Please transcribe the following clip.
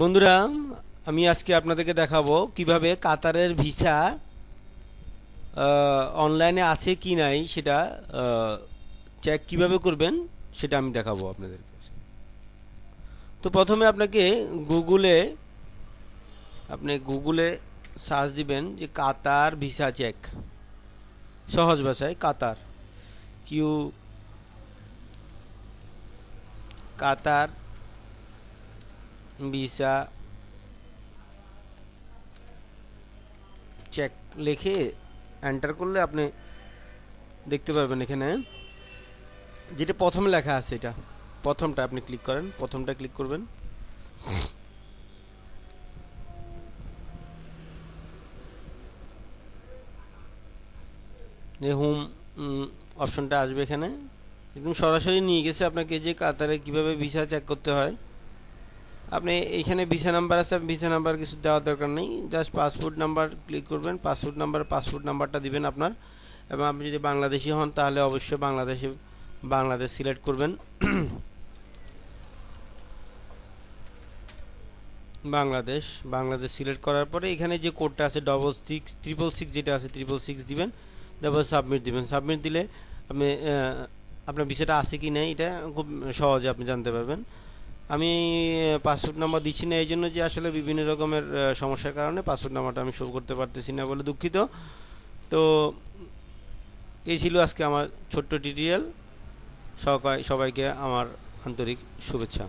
বন্ধুরা, আমি আজকে আপনাদেরকে দেখাবো কীভাবে কাতারের ভিসা অনলাইনে আছে কি নাই সেটা চেক কীভাবে করবেন সেটা আমি দেখাবো আপনাদেরকে তো প্রথমে আপনাকে গুগলে আপনি গুগলে সার্চ দিবেন যে কাতার ভিসা চেক সহজ ভাষায় Qatar. Q Qatar visa check লিখে এন্টার করলে আপনি দেখতে পারবেন এখানে। যেটা প্রথম লেখা আছে এটা। প্রথমটা আপনি ক্লিক করেন, প্রথমটা ক্লিক করবেন। যে হোম অপশনটা আসবে এখানে। একদম সরাসরি নিয়ে গেছে আপনাকে যে কাতারে কীভাবে ভিসা চেক করতে হয়। আপনি এইখানে ভিসা নাম্বার আছে ভিসা নাম্বার কিছু দেওয়ার দরকার নেই। জাস্ট পাসপোর্ট নাম্বার ক্লিক করবেন পাসপোর্ট নাম্বার পাসপোর্ট নাম্বারটা দিবেন আপনার। এবং আপনি যদি বাংলাদেশি হন, তাহলে অবশ্যই বাংলাদেশে, বাংলাদেশ সিলেক্ট করবেন। বাংলাদেশ বাংলাদেশ সিলেক্ট করার পরে এখানে যে কোডটা আছে ডবল সিক্স ট্রিপল সিক্স যেটা আছে ট্রিপল সিক্স দিবেন। তারপর সাবমিট দিবেন। সাবমিট দিলে আপনি আপনার বিষয়টা আছে কি নেই, এটা খুব সহজে আপনি জানতে পারবেন। আমি পাসওয়ার্ড নাম্বার দিচ্ছি না এই জন্য যে আসলে বিভিন্ন রকমের সমস্যার কারণে পাসওয়ার্ড নাম্বারটা আমি শো করতে পারতেছি না বলে দুঃখিত। তো, এই ছিল আজকে আমার ছোট্ট টিউটোরিয়াল সবাই, সবাইকে আমার আন্তরিক শুভেচ্ছা।